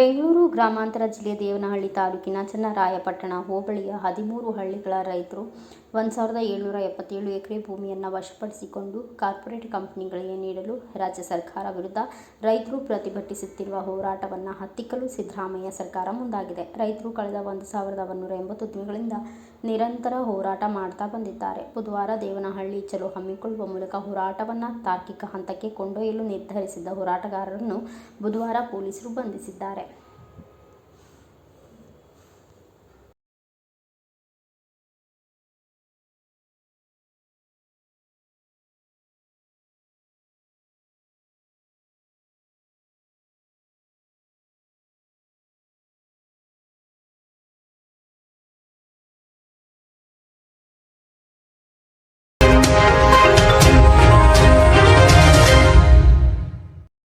ಬೆಂಗಳೂರು ಗ್ರಾಮಾಂತರ ಜಿಲ್ಲೆ ದೇವನಹಳ್ಳಿ ತಾಲೂಕಿನ ಚನ್ನರಾಯಪಟ್ಟಣ ಹೋಬಳಿಯ ಹದಿಮೂರು ಹಳ್ಳಿಗಳ ರೈತರು ಒಂದು ಸಾವಿರದ ಏಳ್ನೂರ ಎಪ್ಪತ್ತೇಳು ಎಕರೆ ಭೂಮಿಯನ್ನು ವಶಪಡಿಸಿಕೊಂಡು ಕಾರ್ಪೊರೇಟ್ ಕಂಪನಿಗಳಿಗೆ ನೀಡಲು ರಾಜ್ಯ ಸರ್ಕಾರ ವಿರುದ್ಧ ರೈತರು ಪ್ರತಿಭಟಿಸುತ್ತಿರುವ ಹೋರಾಟವನ್ನು ಹತ್ತಿಕ್ಕಲು ಸಿದ್ದರಾಮಯ್ಯ ಸರ್ಕಾರ ಮುಂದಾಗಿದೆ. ರೈತರು ಕಳೆದ ಒಂದು ಸಾವಿರದ ಒಂಬೈನೂರ ಎಂಬತ್ತು ದಿನಗಳಿಂದ ನಿರಂತರ ಹೋರಾಟ ಮಾಡ್ತಾ ಬಂದಿದ್ದಾರೆ. ಬುಧವಾರ ದೇವನಹಳ್ಳಿ ಚಲೋ ಹಮ್ಮಿಕೊಳ್ಳುವ ಮೂಲಕ ಹೋರಾಟವನ್ನು ತಾರ್ಕಿಕ ಹಂತಕ್ಕೆ ಕೊಂಡೊಯ್ಯಲು ನಿರ್ಧರಿಸಿದ್ದ ಹೋರಾಟಗಾರರನ್ನು ಬುಧವಾರ ಪೊಲೀಸರು ಬಂಧಿಸಿದ್ದಾರೆ.